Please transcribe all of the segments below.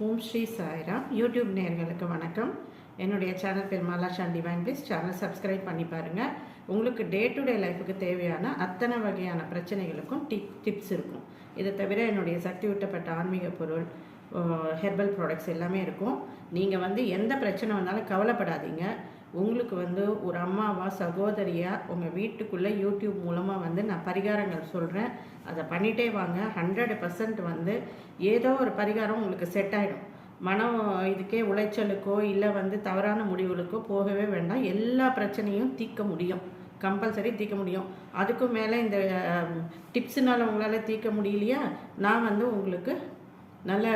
ஓம் Sri Sairam. YouTube நேர்களுக்கு வணக்கம். என்னுடைய சேனல் பெருமாளா சாண்டி டிவைன் சேனல் சப்ஸ்கிரைப் பண்ணி பாருங்கள் உங்களுக்கு டே டு டே லைஃபுக்கு தேவையான அத்தனை வகையான பிரச்சனைகளுக்கும் டிப் டிப்ஸ் இருக்கும். இதை தவிர என்னுடைய சக்தி ஊட்டப்பட்ட ஆன்மீக பொருள் ஹெர்பல் ப்ராடக்ட்ஸ் எல்லாமே இருக்கும். நீங்கள் வந்து எந்த பிரச்சனை வந்தாலும் கவலைப்படாதீங்க. உங்களுக்கு வந்து ஒரு அம்மாவா சகோதரியா உங்கள் வீட்டுக்குள்ளே யூடியூப் மூலமாக வந்து நான் பரிகாரங்கள் சொல்கிறேன் அதை பண்ணிகிட்டே வாங்க. ஹண்ட்ரட் பர்சன்ட் வந்து ஏதோ ஒரு பரிகாரம் உங்களுக்கு செட் ஆகிடும் மனம் இதுக்கே உளைச்சலுக்கோ இல்லை வந்து தவறான முடிவுகளுக்கோ போகவே வேண்டாம். எல்லா பிரச்சனையும் தீர்க்க முடியும். கம்பல்சரி தீர்க்க முடியும். அதுக்கும் மேலே இந்த டிப்ஸுனால் உங்களால் தீர்க்க முடியலையா? நான் வந்து உங்களுக்கு நல்ல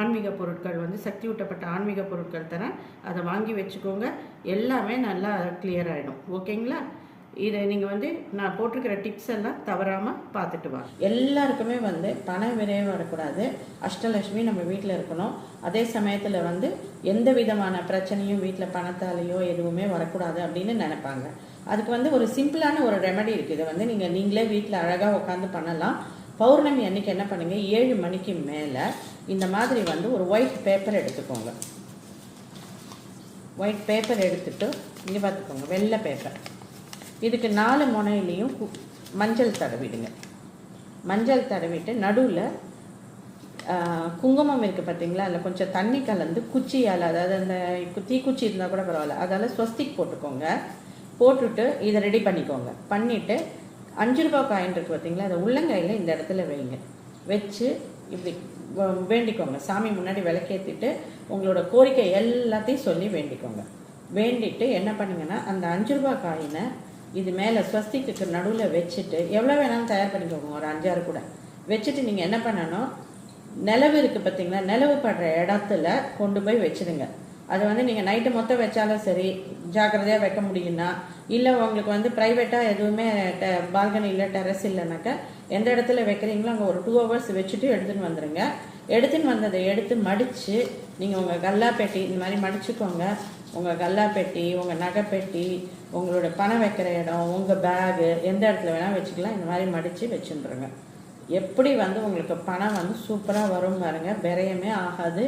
ஆன்மீக பொருட்கள் வந்து சக்தி ஊட்டப்பட்ட ஆன்மீக பொருட்கள் தரேன் அதை வாங்கி வச்சுக்கோங்க. எல்லாமே நல்லா கிளியர் ஆகிடும் ஓகேங்களா? இதை நீங்கள் வந்து நான் போட்டிருக்கிற டிப்ஸ் எல்லாம் தவறாமல் பார்த்துட்டு வாங்க எல்லாருக்குமே வந்து பண விரைவு வரக்கூடாது. அஷ்டலட்சுமி நம்ம வீட்டில் இருக்கணும். அதே சமயத்தில் வந்து எந்த விதமான பிரச்சனையும் வீட்டில் பணத்தாலேயோ எதுவுமே வரக்கூடாது அப்படின்னு நினைப்பாங்க. அதுக்கு வந்து ஒரு சிம்பிளான ஒரு ரெமெடி இருக்குது இதை வந்து நீங்கள் நீங்களே வீட்டில் அழகாக உட்காந்து பண்ணலாம். பௌர்ணமி அன்னைக்கு என்ன பண்ணுங்க? ஏழு மணிக்கு மேலே இந்த மாதிரி வந்து ஒரு ஒயிட் பேப்பர் எடுத்துக்கோங்க. ஒயிட் பேப்பர் எடுத்துட்டு இங்கே பார்த்துக்கோங்க வெள்ளை பேப்பர் இதுக்கு நாலு முனையிலையும் மஞ்சள் தடவிடுங்க. மஞ்சள் தடவிட்டு நடுவில் குங்குமம் இருக்குது பார்த்தீங்களா? அதில் கொஞ்சம் தண்ணி கலந்து குச்சியால் அதாவது அந்த தீக்குச்சி இருந்தால் கூட பரவாயில்ல. அதால் ஸ்வஸ்திக் போட்டுக்கோங்க. போட்டுட்டு இதை ரெடி பண்ணிக்கோங்க. பண்ணிவிட்டு அஞ்சு ரூபாய் காயின் இருக்குது பார்த்தீங்களா? அதை உள்ளங்கையில் இந்த இடத்துல வைங்க. வச்சு இப்படி வேண்டிக்கோங்க. சாமி முன்னாடி விளக்கேற்றிட்டு உங்களோட கோரிக்கை எல்லாத்தையும் சொல்லி வேண்டிக்கோங்க. வேண்டிட்டு என்ன பண்ணுங்கன்னா அந்த அஞ்சு ரூபாய் காயினை இது மேலே ஸ்வஸ்திக்கு நடுவில் வச்சுட்டு எவ்வளோ வேணாலும் தயார் பண்ணிக்கோங்க. ஒரு அஞ்சாறு கூட. வச்சுட்டு நீங்கள் என்ன பண்ணணும்? நிலவு இருக்குது பார்த்தீங்களா? நிலவு படுற இடத்துல கொண்டு போய் வச்சிடுங்க. அது வந்து நீங்கள் நைட்டு மொத்தம் வச்சாலும் சரி ஜாக்கிரதையாக வைக்க முடியும்னா இல்லை உங்களுக்கு வந்து ப்ரைவேட்டாக எதுவுமே பால்கனி இல்லை டெரஸ் இல்லைனாக்கா எந்த இடத்துல வைக்கிறீங்களோ அங்கே ஒரு டூ ஹவர்ஸ் வச்சுட்டு எடுத்துன்னு வந்துடுங்க எடுத்துன்னு வந்ததை எடுத்து மடித்து நீங்கள் உங்கள் கல்லா பெட்டி இந்த மாதிரி மடிச்சுக்கோங்க. உங்கள் கல்லா பெட்டி உங்கள் நகை பெட்டி உங்களோட பணம் வைக்கிற இடம் உங்கள் பேகு எந்த இடத்துல வேணால் வச்சுக்கலாம். இந்த மாதிரி மடித்து வச்சுருங்க. எப்படி வந்து உங்களுக்கு பணம் வந்து சூப்பராக வரும் பாருங்க. விரயமே ஆகாது.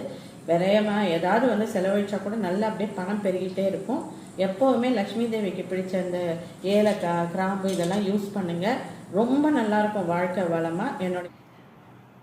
விரயமாக ஏதாவது வந்து செலவழிச்சா கூட நல்லா அப்படியே பணம் பெருகிட்டே இருக்கும். எப்போவுமே லக்ஷ்மி தேவிக்கு பிடிச்ச அந்த ஏலக்காய் கிராம்பு இதெல்லாம் யூஸ் பண்ணுங்கள் ரொம்ப நல்லாயிருக்கும் வாழ்க்கை வளமாக என்னோட